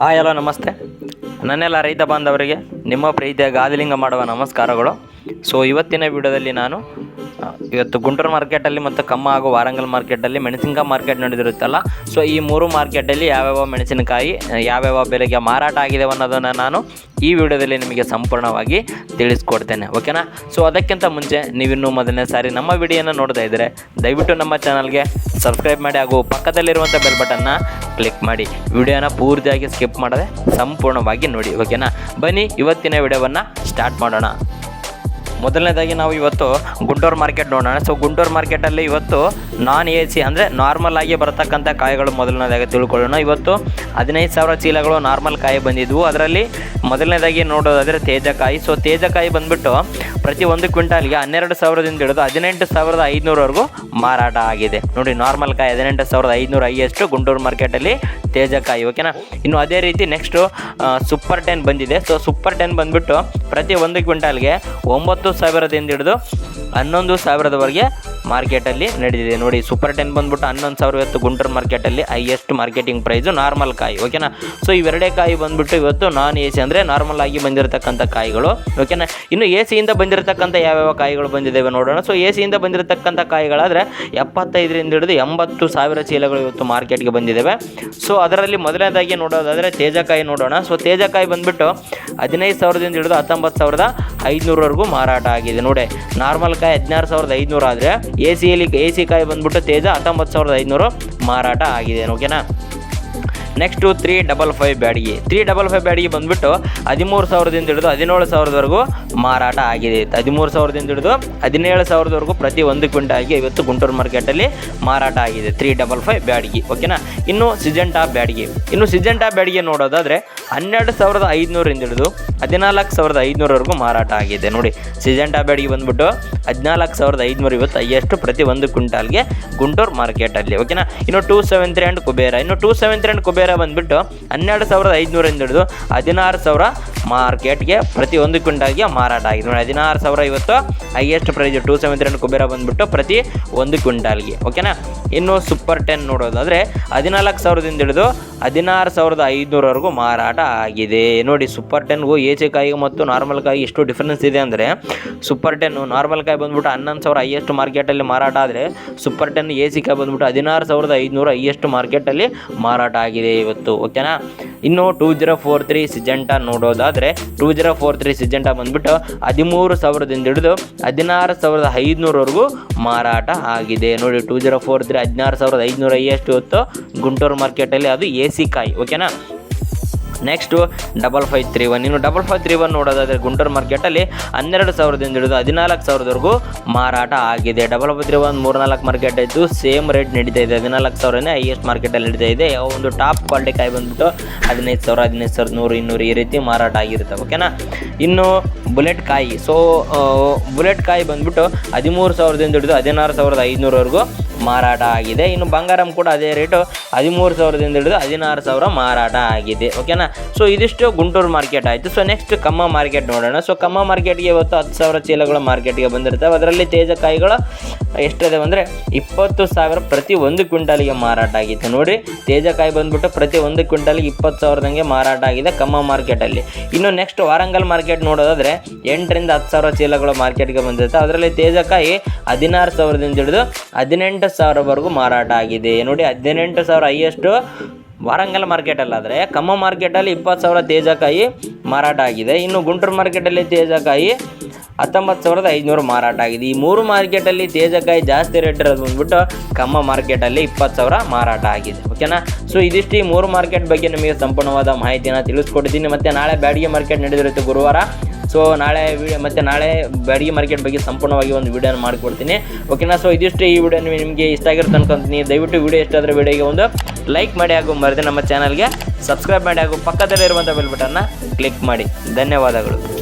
Hi hello ನಮಸ್ತೆ. ನನ್ನೆಲ್ಲ ರೈತ ಬಾಂಧವರಿಗೆ ನಿಮ್ಮ ಪ್ರೀತಿಯ ಗಾದಿಲಿಂಗ ಮಾಡುವ ನಮಸ್ಕಾರಗಳು. ಸೊ ಇವತ್ತಿನ ವಿಡಿಯೋದಲ್ಲಿ ನಾನು ಇವತ್ತು ಗುಂಟೂರು ಮಾರ್ಕೆಟಲ್ಲಿ ಮತ್ತು ಕಮ್ಮ ಹಾಗೂ ವಾರಂಗಲ್ ಮಾರ್ಕೆಟಲ್ಲಿ ಮೆಣಸಿನಕಾಯಿ ಮಾರ್ಕೆಟ್ ನಡೆದಿರುತ್ತಲ್ಲ. ಸೊ ಈ ಮೂರು ಮಾರ್ಕೆಟಲ್ಲಿ ಯಾವ್ಯಾವ ಮೆಣಸಿನಕಾಯಿ ಯಾವ್ಯಾವ ಬೆಲೆಗೆ ಮಾರಾಟ ಆಗಿದೆ ಅನ್ನೋದನ್ನು ನಾನು ಈ ವಿಡಿಯೋದಲ್ಲಿ ನಿಮಗೆ ಸಂಪೂರ್ಣವಾಗಿ ತಿಳಿಸ್ಕೊಡ್ತೇನೆ. ಓಕೆನಾ ಸೊ ಅದಕ್ಕಿಂತ ಮುಂಚೆ ನೀವಿನ್ನೂ ಮೊದಲನೇ ಸಾರಿ ನಮ್ಮ ವಿಡಿಯೋನ ನೋಡ್ತಾ ಇದ್ದರೆ ದಯವಿಟ್ಟು ನಮ್ಮ ಚಾನಲ್ಗೆ ಸಬ್ಸ್ಕ್ರೈಬ್ ಮಾಡಿ ಹಾಗೂ ಪಕ್ಕದಲ್ಲಿರುವಂಥ ಬೆಲ್ ಬಟನ್ನ ಕ್ಲಿಕ್ ಮಾಡಿ. ವಿಡಿಯೋನ ಪೂರ್ತಿಯಾಗಿ ಸ್ಕಿಪ್ ಮಾಡದೆ ಸಂಪೂರ್ಣವಾಗಿ ನೋಡಿ. ಓಕೆನಾ ಬನ್ನಿ, ಇವತ್ತಿನ ವಿಡಿಯೋವನ್ನು ಸ್ಟಾರ್ಟ್ ಮಾಡೋಣ. ಮೊದಲನೇದಾಗಿ ನಾವು ಇವತ್ತು ಗುಂಟೂರು ಮಾರ್ಕೆಟ್ ನೋಡೋಣ. ಸೊ ಗುಂಟೂರು ಮಾರ್ಕೆಟಲ್ಲಿ ಇವತ್ತು ನಾನ್ ಎ ಸಿ ಅಂದರೆ ನಾರ್ಮಲ್ ಆಗಿ ಬರತಕ್ಕಂಥ ಕಾಯಿಗಳು ಮೊದಲನೇದಾಗಿ ತಿಳ್ಕೊಳ್ಳೋಣ. ಇವತ್ತು ಹದಿನೈದು ಸಾವಿರ ಚೀಲಗಳು ನಾರ್ಮಲ್ ಕಾಯಿ ಬಂದಿದ್ವು. ಅದರಲ್ಲಿ ಮೊದಲನೇದಾಗಿ ನೋಡೋದಾದರೆ ತೇಜಕಾಯಿ. ಸೊ ತೇಜಕಾಯಿ ಬಂದ್ಬಿಟ್ಟು ಪ್ರತಿ ಒಂದು ಕ್ವಿಂಟಾಲ್ಗೆ ಹನ್ನೆರಡು ಸಾವಿರದಿಂದ ಹಿಡಿದು ಹದಿನೆಂಟು ಸಾವಿರದ ಐದುನೂರವರೆಗೂ ಮಾರಾಟ ಆಗಿದೆ. ನೋಡಿ ನಾರ್ಮಲ್ ಕಾಯಿ ಹದಿನೆಂಟು ಸಾವಿರದ ಐದುನೂರ ಐಯಷ್ಟು ಗುಂಟೂರು ಮಾರ್ಕೆಟಲ್ಲಿ ತೇಜಕಾಯಿ ಓಕೆನಾ ಇನ್ನು ಅದೇ ರೀತಿ ನೆಕ್ಸ್ಟು ಸೂಪರ್ ಟೆನ್ ಬಂದಿದೆ. ಸೊ ಸೂಪರ್ ಟೆನ್ ಬಂದ್ಬಿಟ್ಟು ಪ್ರತಿ ಒಂದು ಕ್ವಿಂಟಾಲ್ಗೆ ಒಂಬತ್ತು ಸಾವಿರದಿಂದ ಹಿಡಿದು ಹನ್ನೊಂದು ಸಾವಿರದವರೆಗೆ ಮಾರ್ಕೆಟಲ್ಲಿ ನಡೆದಿದೆ ನೋಡಿ ಸೂಪರ್ ಟೆನ್ ಬಂದ್ಬಿಟ್ಟು ಹನ್ನೊಂದು ಸಾವಿರ ಇವತ್ತು ಗುಂಟೂರು ಮಾರ್ಕೆಟಲ್ಲಿ ಹೈಯೆಸ್ಟ್ ಮಾರ್ಕೆಟಿಂಗ್ ಪ್ರೈಸು ನಾರ್ಮಲ್ ಕಾಯಿ ಓಕೆನಾ ಸೊ ಇವೆರಡೇ ಕಾಯಿ ಬಂದ್ಬಿಟ್ಟು ಇವತ್ತು ನಾನ್ ಎ ಸಿ ಅಂದರೆ ನಾರ್ಮಲ್ ಆಗಿ ಬಂದಿರತಕ್ಕಂಥ ಕಾಯಿಗಳು ಓಕೆನಾ ಇನ್ನು ಎ ಸಿಯಿಂದ ಬಂದಿರತಕ್ಕಂಥ ಯಾವ್ಯಾವ ಕಾಯಿಗಳು ಬಂದಿದ್ದಾವೆ ನೋಡೋಣ. ಸೊ ಎ ಸಿಯಿಂದ ಬಂದಿರತಕ್ಕಂಥ ಕಾಯಿಗಳಾದರೆ ಎಪ್ಪತ್ತೈದರಿಂದ ಹಿಡಿದು ಎಂಬತ್ತು ಸಾವಿರ ಚೀಲಗಳು ಇವತ್ತು ಮಾರ್ಕೆಟ್ಗೆ ಬಂದಿದ್ದಾವೆ ಸೊ ಅದರಲ್ಲಿ ಮೊದಲನೇದಾಗಿ ನೋಡೋದಾದರೆ ತೇಜಕಾಯಿ ನೋಡೋಣ. ಸೊ ತೇಜಕಾಯಿ ಬಂದ್ಬಿಟ್ಟು ಹದಿನೈದು ಸಾವಿರದಿಂದ ಹಿಡಿದು ಹತ್ತೊಂಬತ್ತು ಸಾವಿರದ ಐದುನೂರವರೆಗೂ ಮಾರಾಟ ಆಗಿದೆ. ನೋಡಿ ನಾರ್ಮಲ್ ಕಾಯಿ ಹದಿನಾರು ಸಾವಿರದ ಐದುನೂರು ಆದರೆ ಎ ಸಿಯಲ್ಲಿ ಎ ಸಿ ಕಾಯಿ ಬಂದ್ಬಿಟ್ಟು ತೇಜ ಹತ್ತೊಂಬತ್ತು ಸಾವಿರದ ಐದುನೂರು ಮಾರಾಟ ಆಗಿದೆ. ಓಕೆನಾ? Next three double five Byadgi. Three double five Byadgi ಬಂದ್ಬಿಟ್ಟು ಹದಿಮೂರು ಸಾವಿರದಿಂದ ಹಿಡಿದು ಹದಿನೇಳು ಸಾವಿರದವರೆಗೂ ಮಾರಾಟ ಆಗಿದೆ. ಹದಿಮೂರು ಸಾವಿರದಿಂದ ಹಿಡಿದು ಹದಿನೇಳು ಸಾವಿರದವರೆಗೂ ಪ್ರತಿ ಒಂದು ಕ್ವಿಂಟಾಲ್ಗೆ ಇವತ್ತು ಗುಂಟೂರು ಮಾರ್ಕೆಟಲ್ಲಿ ಮಾರಾಟ ಆಗಿದೆ. Three double five Byadgi. ಓಕೆನಾ ಇನ್ನು ಸಿಜೆಂಟಾ ಬ್ಯಾಡಿಗೆ. ಇನ್ನು ಸಿಜೆಂಟಾ ಬ್ಯಾಡಿಗೆ ನೋಡೋದಾದರೆ ಹನ್ನೆರಡು ಸಾವಿರದ ಐದುನೂರಿಂದ ಹಿಡಿದು ಹದಿನಾಲ್ಕು ಸಾವಿರದ ಐದುನೂರವರೆಗೂ ಮಾರಾಟ ಆಗಿದೆ. ನೋಡಿ ಸಿಜೆಂಟಾ ಬ್ಯಾಡಿಗೆ ಬಂದ್ಬಿಟ್ಟು ಹದಿನಾಲ್ಕು ಸಾವಿರದ ಐದುನೂರು ಇವತ್ತು ಹೈಯೆಸ್ಟ್ ಪ್ರತಿ ಒಂದು ಕ್ವಿಂಟಾಲ್ಗೆ ಗುಂಟೂರು ಮಾರ್ಕೆಟಲ್ಲಿ ಓಕೆನಾ ಇನ್ನು ಟೂ ಸೆವೆನ್ ಆ್ಯಂಡ್ ಕುಬೇರ ಇನ್ನು ಟೂ ಸೆವೆನ್ ಆ್ಯಂಡ್ ಕುಬೇರ ಬಂದ್ಬಿಟ್ಟು ಹನ್ನೆರಡು ಸಾವಿರದ ಐದುನೂರಿಂದ ಹಿಡಿದು ಹದಿನಾರು ಸಾವಿರ ಮಾರ್ಕೆಟ್ಗೆ ಪ್ರತಿ ಒಂದು ಕ್ವಿಂಟಾಲ್ಗೆ ಮಾರಾಟ ಆಗಿದೆ. ನೋಡಿ, ಹದಿನಾರು ಸಾವಿರ ಇವತ್ತು highest price two seven run Kubera ಬಂದ್ಬಿಟ್ಟು ಪ್ರತಿ ಒಂದು ಕ್ವಿಂಟಾಲ್ಗೆ ಓಕೆನಾ ಇನ್ನು ಸೂಪರ್ ಟೆನ್ ನೋಡೋದಾದರೆ ಹದಿನಾಲ್ಕು ಸಾವಿರದಿಂದ ಹಿಡಿದು ಹದಿನಾರು ಸಾವಿರದ ಐದುನೂರವರೆಗೂ ಮಾರಾಟ ಆಗಿದೆ. ನೋಡಿ ಸೂಪರ್ ಟೆನ್ಗೂ ಏಚೆ ಕಾಯಿಗೆ ಮತ್ತು ನಾರ್ಮಲ್ ಕಾಯಿ ಎಷ್ಟು ಡಿಫ್ರೆನ್ಸ್ ಇದೆ ಅಂದರೆ ಸೂಪರ್ ಟೆನ್ನು ನಾರ್ಮಲ್ ಕಾಯಿ ಬಂದ್ಬಿಟ್ಟು ಹನ್ನೊಂದು ಸಾವಿರ ಹೈಯೆಸ್ಟ್ ಮಾರ್ಕೆಟಲ್ಲಿ ಮಾರಾಟ ಆದರೆ ಸೂಪರ್ ಟೆನ್ ಎ ಸಿ ಕಾಯಿ ಬಂದ್ಬಿಟ್ಟು ಹದಿನಾರು ಸಾವಿರದ ಐದುನೂರು ಹೈಯೆಸ್ಟ್ ಮಾರ್ಕೆಟಲ್ಲಿ ಮಾರಾಟ ಆಗಿದೆ. ಇವತ್ತು ಓಕೆನಾ ಇನ್ನು two zero four three Syngenta ನೋಡೋದಾದರೆ two zero four three Syngenta ಬಂದ್ಬಿಟ್ಟು ಹದಿಮೂರು ಸಾವಿರದಿಂದ ಹಿಡಿದು ಹದಿನಾರು ಸಾವಿರದ ಐದುನೂರವರೆಗೂ ಮಾರಾಟ ಆಗಿದೆ. ನೋಡಿ ಟೂ ಜೀರೋ ಫೋರ್ ತ್ರೀ ಹದಿನಾರು ಸಾವಿರದ ಐದುನೂರ ಹೈಯೆಸ್ಟ್ ಇವತ್ತು ಗುಂಟೂರು ಮಾರ್ಕೆಟಲ್ಲಿ ಅದು ಎ ಸಿ ಕಾಯಿ ಓಕೆನಾ next double five three one ಇನ್ನು ಡಬಲ್ ಫೈವ್ ತ್ರೀ ಒನ್ ನೋಡೋದಾದರೆ ಗುಂಟೂರು ಮಾರ್ಕೆಟಲ್ಲಿ ಹನ್ನೆರಡು ಸಾವಿರದಿಂದ ಹಿಡಿದು ಹದಿನಾಲ್ಕು ಸಾವಿರದವರೆಗೂ ಮಾರಾಟ ಆಗಿದೆ. ಡಬಲ್ ಫೈವ್ ತ್ರೀ ಒನ್ ಮೂರ್ನಾಲ್ಕು ಮಾರ್ಕೆಟ್ ಇದ್ದು ಸೇಮ್ ರೇಟ್ ನಡೀತಾ ಇದೆ. ಹದಿನಾಲ್ಕು ಸಾವಿರನೇ ಹೈಯೆಸ್ಟ್ ಮಾರ್ಕೆಟಲ್ಲಿ ನಡೀತಾ ಇದೆ. ಯಾವ ಒಂದು ಟಾಪ್ ಕ್ವಾಲಿಟಿ ಕಾಯಿ ಬಂದ್ಬಿಟ್ಟು ಹದಿನೈದು ಸಾವಿರ, ಹದಿನೈದು ಸಾವಿರದ ನೂರು, ಇನ್ನೂರು ಈ ರೀತಿ ಮಾರಾಟ ಆಗಿರುತ್ತೆ. ಓಕೆನಾ ಇನ್ನು ಬುಲೆಟ್ ಕಾಯಿ. ಸೊ ಬುಲೆಟ್ ಕಾಯಿ ಬಂದ್ಬಿಟ್ಟು ಹದಿಮೂರು ಸಾವಿರದಿಂದ ಹಿಡಿದು ಹದಿನಾರು ಸಾವಿರದ ಐದುನೂರವರೆಗೂ ಮಾರಾಟ ಆಗಿದೆ. ಇನ್ನು ಬಂಗಾರಂ ಕೂಡ ಅದೇ ರೇಟು ಹದಿಮೂರು ಸಾವಿರದಿಂದ ಹಿಡಿದು ಹದಿನಾರು ಸಾವಿರ ಮಾರಾಟ ಆಗಿದೆ. ಓಕೆನಾ ಸೊ ಇದಿಷ್ಟು ಗುಂಟೂರು ಮಾರ್ಕೆಟ್ ಆಯಿತು. ಸೊ ನೆಕ್ಸ್ಟ್ ಕಮ್ಮ ಮಾರ್ಕೆಟ್ ನೋಡೋಣ. ಸೊ ಕಮ್ಮ ಮಾರ್ಕೆಟ್ಗೆ ಇವತ್ತು ಹತ್ತು ಸಾವಿರ ಚೀಲಗಳು ಮಾರ್ಕೆಟ್ಗೆ ಬಂದಿರ್ತವೆ ಅದರಲ್ಲಿ ತೇಜಕಾಯಿಗಳು ಎಷ್ಟಿದೆ ಅಂದರೆ ಇಪ್ಪತ್ತು ಸಾವಿರ ಪ್ರತಿ ಒಂದು ಕ್ವಿಂಟಾಲಿಗೆ ಮಾರಾಟ ಆಗಿತ್ತು. ನೋಡಿ, ತೇಜಕಾಯಿ ಬಂದ್ಬಿಟ್ಟು ಪ್ರತಿ ಒಂದು ಕ್ವಿಂಟಾಲಿಗೆ ಇಪ್ಪತ್ತು ಸಾವಿರದಂಗೆ ಮಾರಾಟ ಆಗಿದೆ ಕಮ್ಮ ಮಾರ್ಕೆಟಲ್ಲಿ ಇನ್ನು ನೆಕ್ಸ್ಟ್ ವಾರಂಗಲ್ ಮಾರ್ಕೆಟ್ ನೋಡೋದಾದರೆ ಎಂಟರಿಂದ ಹತ್ತು ಸಾವಿರ ಚೀಲಗಳು ಮಾರ್ಕೆಟ್ಗೆ ಬಂದಿರುತ್ತೆ. ಅದರಲ್ಲಿ ತೇಜಕಾಯಿ ಹದಿನಾರು ಸಾವಿರದಿಂದ ಹಿಡಿದು ಹದಿನೆಂಟು ಸಾವಿರವರೆಗೂ ಮಾರಾಟ ಆಗಿದೆ. ನೋಡಿ, ಹದಿನೆಂಟು ಸಾವಿರ ಹೈಯೆಸ್ಟು ವಾರಂಗಲ್ ಮಾರ್ಕೆಟಲ್ಲಾದರೆ ಕಮ್ಮ ಮಾರ್ಕೆಟಲ್ಲಿ ಇಪ್ಪತ್ತು ಸಾವಿರ ತೇಜಕಾಯಿ ಮಾರಾಟ ಆಗಿದೆ. ಇನ್ನು ಗುಂಟೂರು ಮಾರ್ಕೆಟಲ್ಲಿ ತೇಜಕಾಯಿ ಹತ್ತೊಂಬತ್ತು ಸಾವಿರದ ಐದುನೂರು ಮಾರಾಟ ಆಗಿದೆ. ಈ ಮೂರು ಮಾರ್ಕೆಟಲ್ಲಿ ತೇಜಕಾಯಿ ಜಾಸ್ತಿ ರೇಟ್ ಇರೋದು ಬಂದ್ಬಿಟ್ಟು ಕಮ್ಮ ಮಾರ್ಕೆಟಲ್ಲಿ ಇಪ್ಪತ್ತು ಸಾವಿರ ಮಾರಾಟ ಆಗಿದೆ. ಓಕೆನಾ ಸೊ ಇದಿಷ್ಟು ಈ ಮೂರು ಮಾರ್ಕೆಟ್ ಬಗ್ಗೆ ನಿಮಗೆ ಸಂಪೂರ್ಣವಾದ ಮಾಹಿತಿಯನ್ನು ತಿಳಿಸ್ಕೊಟ್ಟಿದ್ದೀನಿ. ಮತ್ತು ನಾಳೆ ಬ್ಯಾಡಿಗೆ ಮಾರ್ಕೆಟ್ ನಡೆದಿರುತ್ತೆ ಗುರುವಾರ. ಸೊ ನಾಳೆ ವಿಡಿಯೋ ಮತ್ತು ನಾಳೆ ಬಾಡಿಗೆ ಮಾರ್ಕೆಟ್ ಬಗ್ಗೆ ಸಂಪೂರ್ಣವಾಗಿ ಒಂದು ವಿಡಿಯೋನ ಮಾಡಿಕೊಡ್ತೀನಿ. ಓಕೆನಾ ಸೊ ಇದಿಷ್ಟು ಈ ವಿಡಿಯೋ ನಿಮಗೆ ಇಷ್ಟ ಆಗಿರುತ್ತೆ ಅನ್ಕೊಂತೀನಿ ದಯವಿಟ್ಟು ವಿಡಿಯೋ ಇಷ್ಟ ಆದರೆ ವಿಡಿಯೋಗೆ ಒಂದು ಲೈಕ್ ಮಾಡಿ ಹಾಗೂ ಮರೆದೇ ನಮ್ಮ ಚಾನಲ್ಗೆ ಸಬ್ಸ್ಕ್ರೈಬ್ ಮಾಡಿ ಹಾಗೂ ಪಕ್ಕದಲ್ಲಿರುವಂಥ ಬೆಲ್ ಬಟನ್ನ ಕ್ಲಿಕ್ ಮಾಡಿ. ಧನ್ಯವಾದಗಳು.